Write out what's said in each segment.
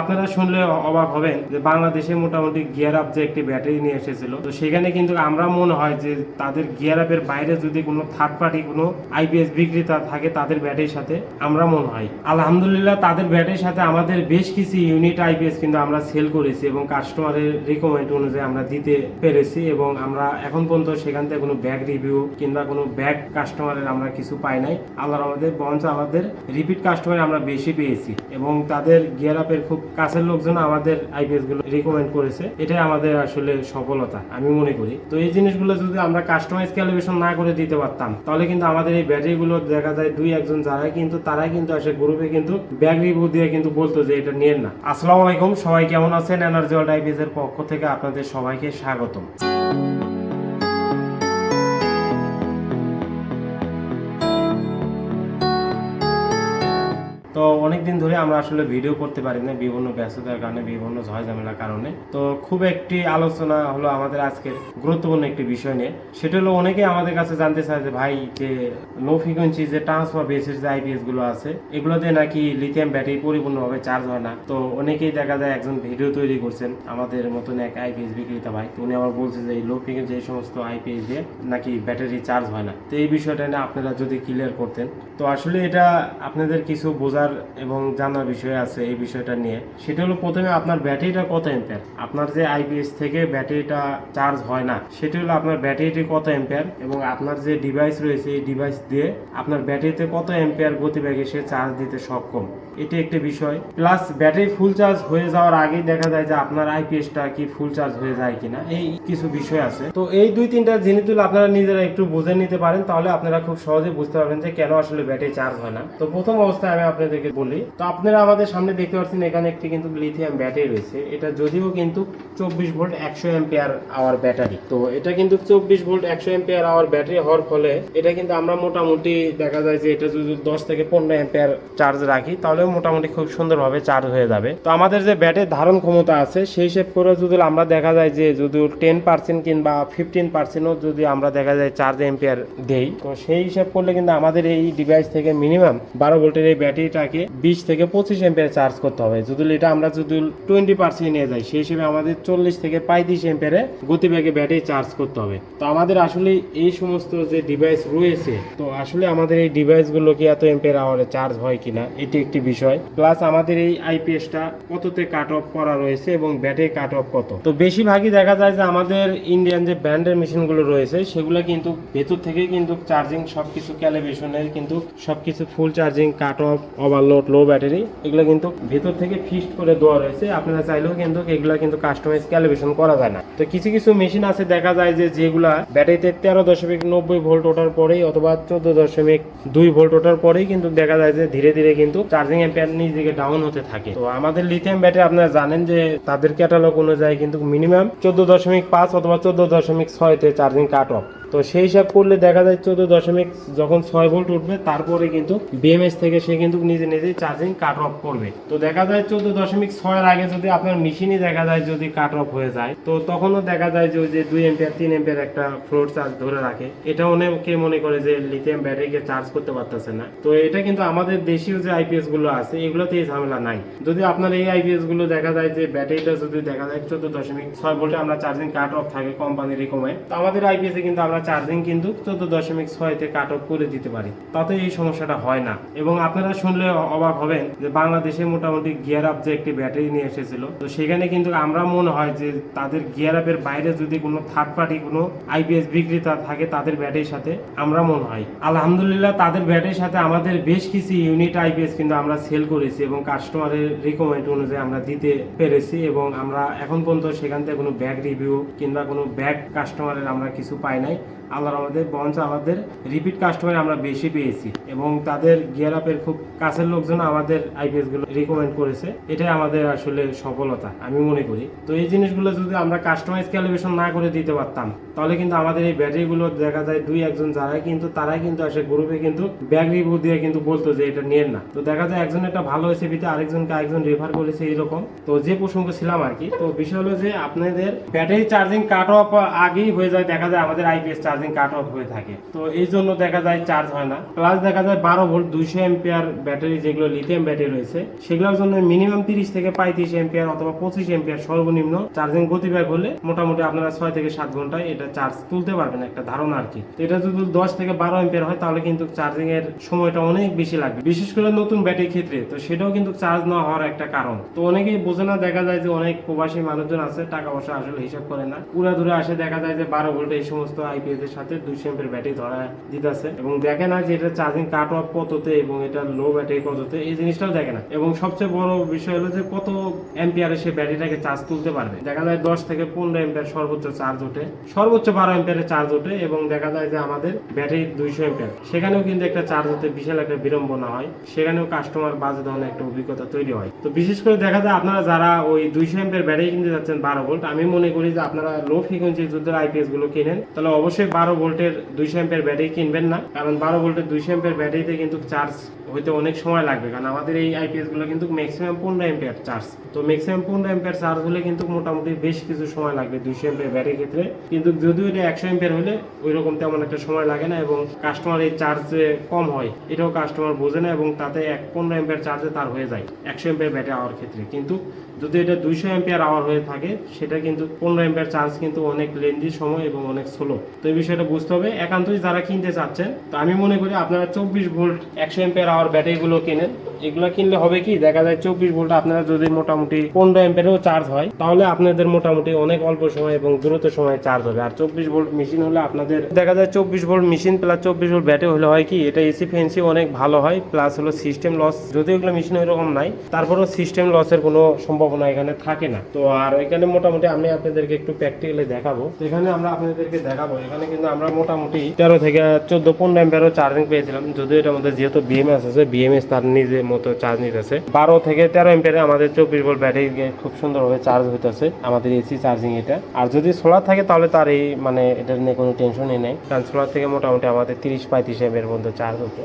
আপনারা শুনলে অবাক হবেন যে বাংলাদেশে মোটামুটি গিয়ার আপ যে একটি ব্যাটারি নিয়ে এসেছিল, তো সেখানে কিন্তু আমরা মনে হয় যে তাদের গিয়ার আপের বাইরে যদি কোনো থার্ড পার্টি কোনো আইপিএস বিক্রেতা থাকে তাদের ব্যাটারির সাথে আমরা মনে হয়। আলহামদুলিল্লাহ তাদের ব্যাটারির সাথে আমাদের বেশ কিছু ইউনিট আইপিএস কিন্তু আমরা সেল করেছি এবং কাস্টমারের রিকমেন্ড অনুযায়ী আমরা দিতে পেরেছি এবং আমরা এখন পর্যন্ত সেখান থেকে কোনো ব্যাগ রিভিউ কিংবা কোনো ব্যাগ কাস্টমারের আমরা কিছু পাই নাই। আল্লাহর আমাদের বরঞ্চ আমাদের রিপিট কাস্টমার আমরা বেশি পেয়েছি এবং তাদের গিয়ার আপের খুব কাছের লোকজন আমাদের আইপিএসগুলো রিকমেন্ড করেছে। এটাই আমাদের আসলে সফলতা, আমি মনে করি। তো এই জিনিসগুলো যদি আমরা কাস্টমাইজ ক্যালিব্রেশন না করে দিতে পারতাম, তাহলে কিন্তু আমাদের এই ব্যাটারি গুলো দেখা যায় দুই একজন যারা কিন্তু, তারাই কিন্তু আসে গ্রুপে কিন্তু ব্যাগ রিভিউ দিয়ে কিন্তু বলতো যে এটা নিয়েন না। আসসালামু আলাইকুম, সবাই কেমন আছেন? এনার্জি ওয়ার্ল্ড আইপিএস এর পক্ষ থেকে আপনাদের সবাইকে স্বাগতম। তো অনেকদিন ধরে আমরা আসলে ভিডিও করতে পারি না বিভিন্ন ব্যস্ততার কারণে, বিভিন্ন ঝামেলার কারণে। তো খুব একটি আলোচনা হলো আমাদের আজকের গুরুত্বপূর্ণ একটি বিষয় নিয়ে। সেটা হলো অনেকেই আমাদের কাছে জানতে চায় যে, ভাই, যে লো ফ্রিকোয়েন্সি যে ট্রান্সফার বেসের যে আইপিএসগুলো আছে এগুলোতে নাকি লিথিয়াম ব্যাটারি পরিপূর্ণভাবে চার্জ হয় না? তো অনেকেই দেখা যায় একজন ভিডিও তৈরি করছেন, আমাদের মতন এক আইপিএস বিক্রেতা ভাই, উনি আবার বলছে যে লো ফ্রিকোয়েন্সি এই সমস্ত আইপিএস দিয়ে নাকি ব্যাটারি চার্জ হয় না। তো এই বিষয়টা নিয়ে আপনারা যদি ক্লিয়ার করতেন। তো আসলে এটা আপনাদের কিছু বোঝার এবং জানার বিষয় আছে এই বিষয়টা নিয়ে। সেটা হলো প্রথমে আপনার ব্যাটারিটা কত এম্পেয়ার আপনার যে আইপিএস থেকে ব্যাটারিটা চার্জ হয় না, সেটা হলো আপনার ব্যাটারিটি কত এম্পেয়ার এবং আপনার যে ডিভাইস রয়েছে এই ডিভাইস দিয়ে আপনার ব্যাটারিতে কত এম্পিয়ার গতিবেগে সে চার্জ দিতে সক্ষম? এটি একটি বিষয়। প্লাস ব্যাটারি ফুল চার্জ হয়ে যাওয়ার আগেই দেখা যায় যে আপনার আইপিএসটা কি ফুল চার্জ হয়ে যায় কিনা, এই কিছু বিষয় আছে। তো এই দুই তিনটা জিনিসগুলো আপনারা নিজেরা একটু বুঝে নিতে পারেন, তাহলে আপনারা খুব সহজে বুঝতে পারবেন যে কেন আসলে ব্যাটারি চার্জ হয় না। তো প্রথম অবস্থায় আমি আপনাদেরকে বলি, তো আপনারা আমাদের সামনে দেখতে পাচ্ছেন এখানে একটি কিন্তু লিথিয়াম ব্যাটারি রয়েছে। এটা যদিও কিন্তু চব্বিশ ভোল্ট একশো এম্পিয়ার আওয়ার ব্যাটারি তো এটা কিন্তু চব্বিশ ভোল্ট একশো এম্পিয়ার আওয়ার ব্যাটারি হওয়ার ফলে এটা কিন্তু আমরা মোটামুটি দেখা যায় যে এটা যদি দশ থেকে পনেরো এম্পিয়ার চার্জ রাখি তাহলেও মোটামুটি খুব সুন্দরভাবে চার্জ হয়ে যাবে। তো আমাদের যে ব্যাটারি ধারণ ক্ষমতা আছে, সেই হিসেব করে যদি আমরা দেখা যায় যে যদি টেন পার্সেন্ট কিংবা ফিফটিন পার্সেন্টও যদি আমরা দেখা যায় চার্জ এম্পিয়ার দেই, তো সেই হিসাব করলে কিন্তু আমাদের এই ডিভাইস থেকে মিনিমাম বারো ভোল্টের এই ব্যাটারিটাকে বিশ থেকে পঁচিশ এম্পিয়ার চার্জ করতে হবে। যদি এটা আমরা যদি টোয়েন্টি পার্সেন্ট নিয়ে যাই, সেই হিসেবে আমাদের চল্লিশ থেকে পঁয়ত্রিশ এম্পিয়ারে গতিবেগে ব্যাটারি চার্জ করতে হবে। তো আমাদের আসলে এই সমস্ত যে ডিভাইস রয়েছে, তো আসলে আমাদের এই ডিভাইসগুলো কি এত এম্পিয়ার আওয়ারে চার্জ হয় কিনা, এটি একটি বিষয় প্লাস আমাদের এই আইপিএসটা কততে কাট অফ করা রয়েছে এবং ব্যাটারি কাট অফ কত? তো বেশিরভাগই দেখা যায় যে আমাদের ইন্ডিয়ান যে ব্র্যান্ডের মেশিনগুলো রয়েছে, সেগুলো কিন্তু ভেতর থেকে কিন্তু চার্জিং সবকিছু ক্যালিব্রেশনের কিন্তু সবকিছু full charging cut off overload low battery এগুলো কিন্তু ভেতর থেকে ফিক্সড করে দেওয়া রয়েছে। আপনারা চাইলেও কিন্তু এগুলো কিন্তু কাস্টমাইজ ক্যালিব্রেশন করা যায় না। তো কিছু কিছু মেশিন আছে দেখা যায় যে যেগুলা ব্যাটারিতে তেরো দশমিক নব্বই ভোল্ট ওঠার পরেই অথবা চোদ্দ দশমিক দুই ভোল্ট ওঠার পরেই কিন্তু দেখা যায় যে ধীরে ধীরে কিন্তু চার্জিং এম্পিয়ার নিচ দিকে ডাউন হতে থাকে। তো আমাদের লিথিয়াম ব্যাটারি আপনারা জানেন যে তাদের ক্যাটালগ অনুযায়ী কিন্তু মিনিমাম চোদ্দ দশমিক পাঁচ অথবা চোদ্দ দশমিক ছয়তে চার্জিং কাট অফ তো সেই হিসাব করলে দেখা যায় চোদ্দ দশমিক যখন ছয় ভোল্ট উঠবে, তারপরে কিন্তু বিএমএস থেকে সে কিন্তু নিজে নিজেই চার্জিং কাট অফ করবে। তো দেখা যায় চোদ্দ দশমিক ছয়ের আগে যদি আপনার মেশিনই দেখা যায় যদি কাট অফ হয়ে যায়, তো তখনও দেখা যায় যে দুই এম্পিয়ার তিন এম্পিয়ার একটা ফ্লোর চার্জ ধরে রাখে। এটা অনেকে মনে করে যে লিথিয়াম ব্যাটারিকে চার্জ করতে পারতেছে না। তো এটা কিন্তু আমাদের দেশীয় যে আইপিএসগুলো আছে, এগুলোতে এই ঝামেলা নাই। যদি আপনার এই আইপিএসগুলো দেখা যায় যে ব্যাটারিটা যদি দেখা যায় চোদ্দ দশমিক ছয় ভোল্টে আমরা চার্জিং কাট অফ থাকে কোম্পানির রিকমেন্ড তো আমাদের আইপিএস কিন্তু আমরা চার্জিং কিন্তু চোদ্দ দশমিক ছয়তে কাট অফ করে দিতে পারি। তাতে এই সমস্যাটা হয় না। এবং আপনারা শুনলে অবাক হবেন যে বাংলাদেশে মোটামুটি গিয়ার আপ যে একটি ব্যাটারি নিয়ে এসেছিল, তো সেখানে কিন্তু আমরা মনে হয় যে তাদের গিয়ার আপের বাইরে যদি কোনো থার্ড পার্টি কোনো আইপিএস বিক্রেতা থাকে তাদের ব্যাটারির সাথে আমরা মনে হয়। আলহামদুলিল্লাহ তাদের ব্যাটারির সাথে আমাদের বেশ কিছু ইউনিট আইপিএস কিন্তু আমরা সেল করেছি এবং কাস্টমারের রিকমেন্ড অনুযায়ী আমরা দিতে পেরেছি এবং আমরা এখন পর্যন্ত সেখান থেকে কোনো ব্যাগ রিভিউ কিংবা কোনো ব্যাগ কাস্টমারের আমরা কিছু পাই নাই। আল্লাহর আমাদের বরঞ্চ আমাদের রিপিট কাস্টমার আমরা বেশি পেয়েছি এবং তাদের গিয়ার আপের খুব কাছের লোকজন আমাদের আইপিএসগুলো রিকমেন্ড করেছে। এটাই আমাদের আসলে সফলতা, আমি মনে করি। তো এই জিনিসগুলো যদি আমরা কাস্টমাইজ ক্যালিব্রেশন না করে দিতে পারতাম, তাহলে কিন্তু আমাদের এই ব্যাটারিগুলো দেখা যায় দুই, একজন যারাই কিন্তু, তারাই কিন্তু আসে গ্রুপে কিন্তু ব্যাগ রিভিউ দিয়ে কিন্তু বলতো যে এটা নিয়েন না। তো দেখা যায় একজন একটা ভালো হয়েছে বিতে আরেকজনকে আরেকজন রেফার করেছে এরকম তো যে প্রসঙ্গ ছিলাম আর কি, তো বিষয় হলো যে আপনাদের ব্যাটারি চার্জিং কাট অফ আগেই হয়ে যায়, দেখা যায় আমাদের আইপিএস চার্জিং কাট অফ হয়ে থাকে। তো এই জন্য দেখা যায় চার্জ হয় না। প্লাস দেখা যায় বারো ভোল্ট দুইশো এম্পিয়ার ব্যাটারি যেগুলো লিথিয়াম ব্যাটারি রয়েছে, সেগুলোর জন্য মিনিমাম তিরিশ থেকে পঁয়ত্রিশ এম্পিয়ার অথবা পঁচিশ এম্পিয়ার সর্বনিম্ন চার্জিং গতিবেগ হলে মোটামুটি আপনারা ছয় থেকে সাত ঘন্টায় এটা চার্জ তুলতে পারবেন একটা ধারণা আর কি। এটা যদি দশ থেকে বারো এম্পিয়ার হয়, তাহলে কিন্তু চার্জিং এর সময়টা অনেক বেশি লাগবে। বিশেষ করে নতুন ব্যাটারি ক্ষেত্রে, তো সেটাও কিন্তু চার্জ না হওয়ার একটা কারণ। তো অনেকেই বোঝে না, দেখা যায় যে অনেক প্রবাসী মানুষজন আছে, টাকা পয়সা আসলে হিসাব করে না। পুরা দূরে আসে, দেখা যায় যে বারো ভোল্ট এই সমস্ত আইপিএস এর সাথে দুইশো এম্পের ব্যাটারি ধরা দিতেছে। এবং দেখে না যে এটা চার্জিং কাট অফ কততে এবং এটা লো ব্যাটারি কততে, এই জিনিসটাও দেখে না। এবং সবচেয়ে বড় বিষয় হলো যে কত এম্পিয়ারে সে ব্যাটারিটাকে চার্জ তুলতে পারবে। দেখা যায় দশ থেকে পনেরো এম্পিয়ার সর্বোচ্চ চার্জ ওঠে। সর্বোচ্চ বারো এম্পিয়ারে চার্জ ওঠে এবং দেখা যায় যে আমাদের ব্যাটারি দুইশো এম্পিয়ার সেখানেও কিন্তু একটা চার্জ হতে বিশাল একটা বিড়ম্বনা হয়। সেখানেও কাস্টমার বাজে ধরনের একটা অভিজ্ঞতা তৈরি হয়। তো বিশেষ করে দেখা যায় আপনারা যারা ওই দুইশো এম্পিয়ার ব্যাটারি কিনতে যাচ্ছেন বারো ভোল্ট আমি মনে করি যে আপনারা লো ফ্রিকোয়েন্সি যুদ্ধের আইপিএসগুলো কিনেন। তাহলে অবশ্যই বারো ভোল্টের দুইশো এম্পের ব্যাটারি কিনবেন না। কারণ বারো ভোল্টের দুইশো এম্পের ব্যাটারিতে কিন্তু চার্জ হইতে অনেক সময় লাগবে, কারণ আমাদের এই আইপিএসগুলো কিন্তু ম্যাক্সিমাম পনেরো এম্পিয়ার চার্জ তো ম্যাক্সিমাম পনেরো এম্পিয়ার চার্জ হলে কিন্তু মোটামুটি বেশ কিছু সময় লাগবে, দুইশো এম্পিয়ার ব্যাটারি ক্ষেত্রে। কিন্তু যদিও এটা একশো এম্পিয়ার হলে ওই রকম তেমন একটা সময় লাগে না এবং কাস্টমার এই চার্জ কম হয়, এটাও কাস্টমার বোঝে না এবং তাতে এক পনেরো এম্পিয়ার চার্জে তার হয়ে যায়, একশো এম্পিয়ার ব্যাটারি আওয়ার ক্ষেত্রে। কিন্তু যদি এটা দুইশো এম্পিয়ার আওয়ার হয়ে থাকে, সেটা কিন্তু পনেরো এম্পিয়ার চার্জ কিন্তু অনেক লেন্দি সময় এবং অনেক স্লো তো এই বিষয়টা বুঝতে হবে। একান্তই যারা কিনতে চাচ্ছেন, তো আমি মনে করি আপনারা চব্বিশ ভোল্ট একশো এম্পিয়ার আওয়ার ব্যাটারিগুলো কিনেন। এগুলো কিনলে হবে কি, দেখা যায় চব্বিশ ভোল্ট আপনারা যদি মোটামুটি পনেরো এম্পিয়ারও চার্জ হয়, তাহলে আপনাদের মোটামুটি অনেক অল্প সময় এবং দ্রুত সময়ে চার্জ হবে। আর চব্বিশ ভোল্ট মেশিন হলে আপনাদের, দেখা যায় চব্বিশ ভোল্ট মেশিন প্লাস চব্বিশ ভোল্ট ব্যাটারি হলে হয় কি, এটা এসি ফেন্সি অনেক ভালো হয় প্লাস হলো সিস্টেম লস যদিও এগুলো মেশিন এরকম নাই, তারপরেও সিস্টেম লসের কোনো সম্ভাবনা এখানে থাকে না। তো আর এখানে মোটামুটি আমি আপনাদেরকে একটু প্র্যাকটিক্যালি দেখাবো। এখানে আমরা আপনাদেরকে দেখাবো, এখানে কিন্তু আমরা মোটামুটি তেরো থেকে চোদ্দ, পনেরো এম্পিয়ারও চার্জিং পেয়েছিলাম, যদিও এটার মধ্যে যেহেতু বিএমএস আছে বিএমএস তার নিজে মতো চার্জ নিতেছে। বারো থেকে তেরো এমপিয়ারে আমাদের চব্বিশ ভোল্ট ব্যাটারি খুব সুন্দরভাবে চার্জ হইতেছে, আমাদের এসি চার্জিং এটা। আর যদি সোলার থাকে তাহলে তার এই মানে এটা নিয়ে কোনো টেনশনই নেই, কারণ সোলার থেকে মোটামুটি আমাদের তিরিশ পঁয়ত্রিশ এম্পিয়ার পর্যন্ত চার্জ হতো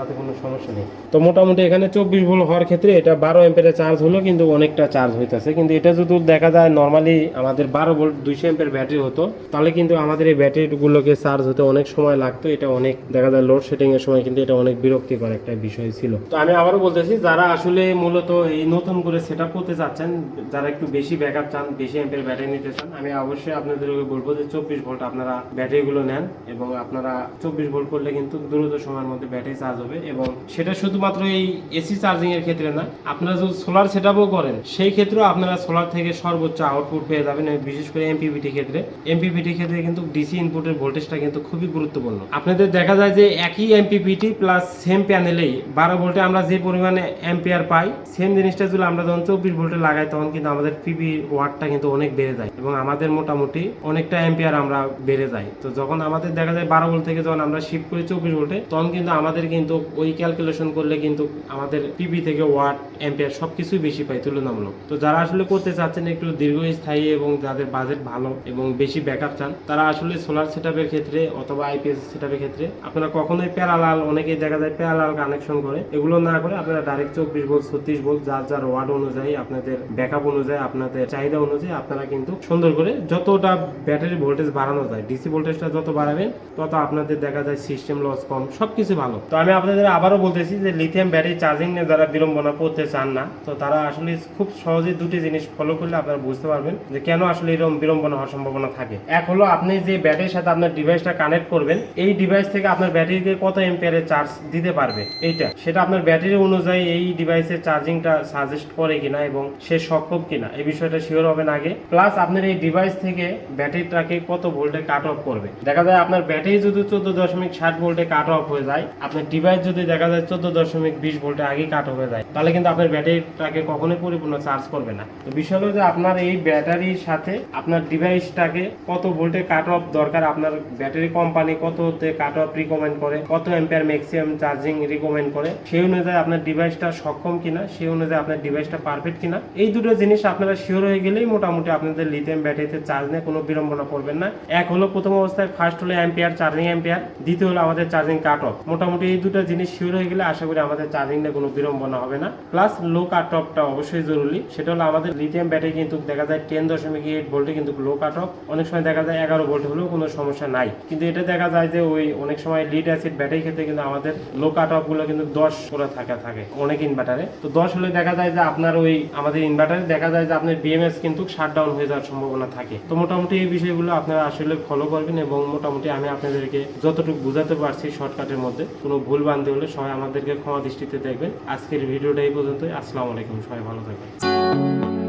তাতে কোনো সমস্যা নেই। তো মোটামুটি এখানে চব্বিশ ভোল্ট হওয়ার ক্ষেত্রে এটা বারো এম্পের চার্জ হলো, কিন্তু অনেকটা চার্জ হইতেছে। কিন্তু এটা যদি দেখা যায় নর্মালি আমাদের বারো ভোল্ট, দুইশো এম্পের ব্যাটারি হতো, তাহলে কিন্তু আমাদের এই ব্যাটারিগুলোকে চার্জ হতে অনেক সময় লাগতো। এটা অনেক দেখা যায় লোড শেডিং এর সময় কিন্তু এটা অনেক বিরক্তিকর একটা বিষয় ছিল। তো আমি আবারও বলতেছি, যারা আসলে মূলত এই নতুন করে সেট করতে চাচ্ছেন, যারা একটু বেশি ব্যাকআপ চান, বেশি এম্পের ব্যাটারি নিতে চান, আমি অবশ্যই আপনাদেরকে বলব যে চব্বিশ ভোল্ট আপনারা ব্যাটারিগুলো নেন এবং আপনারা চব্বিশ ভোল্ট করলে কিন্তু দ্রুত সময়ের মধ্যে ব্যাটারি চার্জ হবে। এবং সেটা শুধুমাত্র এই এসি চার্জিং এর ক্ষেত্রে না, আপনারা যদি সোলার সেট করেন, সেই ক্ষেত্রেও আপনারা সোলার থেকে সর্বোচ্চ আউটপুট পেয়ে যাবেন বিশেষ করে এমপিপিটি ক্ষেত্রে। এমপিপিটি ক্ষেত্রে কিন্তু ডিসি ইনপুটের ভোল্টেজটা কিন্তু খুবই গুরুত্বপূর্ণ। আপনাদের দেখা যায় যে একই এমপিপিটি প্লাস সেম প্যানেলেই বারো ভোল্টে আমরা যে পরিমাণে অ্যাম্পিয়ার পাই সেম জিনিসটা যদি আমরা যখন চব্বিশ ভোল্টে লাগাই, তখন কিন্তু আমাদের পিপি ওয়াটটা কিন্তু অনেক বেড়ে যায় এবং আমাদের মোটামুটি অনেকটা অ্যাম্পিয়ার আমরা বেড়ে যায়। তো যখন আমাদের দেখা যায় বারো ভোল্ট থেকে যখন আমরা শিফট করি চব্বিশ ভোল্টে তখন কিন্তু আমাদের কিন্তু ওই ক্যালকুলেশন করলে কিন্তু আমাদের পিপি থেকে ওয়াট অ্যাম্পিয়ার সবকিছুই বেশি পাই তুলনামূলক। তো যারা আসলে করতে চাচ্ছেন একটু দীর্ঘস্থায়ী এবং যাদের বাজেট ভালো এবং বেশি ব্যাকআপ চান, তারা আসলে সোলার সেটআপের ক্ষেত্রে অথবা আইপিএস সেটআপের ক্ষেত্রে আপনারা কখনোই প্যারালাল অনেকেই দেখা যায় প্যারালাল কানেকশন করে। এগুলো না করে আপনারা ডাইরেক্ট চব্বিশ ভোল্ট ছত্রিশ ভোল্ট যার যার ওয়াট অনুযায়ী আপনাদের ব্যাকআপ অনুযায়ী, আপনাদের চাহিদা অনুযায়ী আপনারা কিন্তু সুন্দর করে যতটা ব্যাটারি ভোল্টেজ বাড়ানো যায় ডিসি ভোল্টেজটা যত বাড়াবেন, তত আপনাদের দেখা যায় সিস্টেম লস কম, সবকিছু ভালো। তো আমি আপনাদের আবারও বলতেছি যে লিথিয়াম ব্যাটারি চার্জিং নিয়ে যারা বিড়ম্বনা করতে চান না, তো তারা আসলে খুব সহজে দুটি জিনিস ফলো করলে আপনারা বুঝতে পারবেন যে কেন আসলে এরকম বিড়ম্বনা হওয়ার সম্ভাবনা থাকে। এক হলো আপনি যে ব্যাটারির সাথে আপনার ডিভাইসটা কানেক্ট করবেন, এই ডিভাইস থেকে আপনার ব্যাটারিকে কত এম্পিয়ারের চার্জ দিতে পারবে? এইটা। সেটা আপনার ব্যাটারি অনুযায়ী এই ডিভাইসের চার্জিংটা সাজেস্ট করে কিনা এবং সে সক্ষম কিনা, এই বিষয়টা শিওর হবেন আগে। প্লাস আপনার এই ডিভাইস থেকে ব্যাটারিটাকে কত ভোল্টে কাট অফ করবে? দেখা যায় আপনার ব্যাটারি যদি চোদ্দ দশমিক ষাট ভোল্টে কাট অফ হয়ে যায়, আপনার ডিভাইস যদি দেখা যায় চোদ্দ দশমিক বিশ ভোল্টে আগে কাট হয়ে যায়, তাহলে কিন্তু আপনার ব্যাটারিটাকে কখনোই পরিপূর্ণ চার্জ করবে না। তো বিষয় হলো যে আপনার এই ব্যাটারির সাথে আপনার ডিভাইসটাকে কত ভোল্টে কাট অফ দরকার, আপনার ব্যাটারি কোম্পানি কততে কাট অফ রিকমেন্ড করে, কত এম্পিয়ার ম্যাক্সিমাম চার্জিং রিকমেন্ড করে, সেই অনুযায়ী আপনার ডিভাইসটা সক্ষম কিনা, সেই অনুযায়ী আপনার ডিভাইসটা পারফেক্ট কিনা, এই দুটো জিনিস আপনারা শিওর হয়ে গেলেই মোটামুটি আপনাদের লিথিয়াম ব্যাটারিতে চার্জ নিয়ে কোনো বিড়ম্বনা করবেন না। এক হলো প্রথম অবস্থায় ফার্স্ট হলো অ্যাম্পিয়ার চার্জিং অ্যাম্পিয়ার দ্বিতীয় হলো আমাদের চার্জিং কাট অফ মোটামুটি এই দুটো দুটো জিনিস শিওর হয়ে গেলে আশা করি আমাদের চার্জিংটা কোনো বিড়ম্বনা হবে না। প্লাস লো কাট অফটা অবশ্যই জরুরি। সেটা হলো আমাদের লিথিয়াম ব্যাটারি কিন্তু দেখা যায় টেন দশমিক এইট ভোল্টে কিন্তু লো কাট অফ অনেক সময় দেখা যায় এগারো ভোল্ট হলেও কোনো সমস্যা নাই। কিন্তু এটা দেখা যায় যে ওই অনেক সময় লিড অ্যাসিড ব্যাটারি ক্ষেত্রে কিন্তু আমাদের লো কাট অফগুলো কিন্তু দশ করে থাকা, থাকে অনেক ইনভার্টারে তো দশ হলে দেখা যায় যে আপনার ওই আমাদের ইনভার্টারে দেখা যায় যে আপনার বিএমএস কিন্তু শাট ডাউন হয়ে যাওয়ার সম্ভাবনা থাকে। তো মোটামুটি এই বিষয়গুলো আপনারা আসলে ফলো করবেন এবং মোটামুটি আমি আপনাদেরকে যতটুকু বুঝাতে পারছি শর্টকাটের মধ্যে, কোনো ভুল বান্ধে হলে সবাই আমাদেরকে ক্ষমা দৃষ্টিতে দেখবেন। আজকের ভিডিওটা এই পর্যন্তই। আসসালামু আলাইকুম। সবাই ভালো থাকবেন।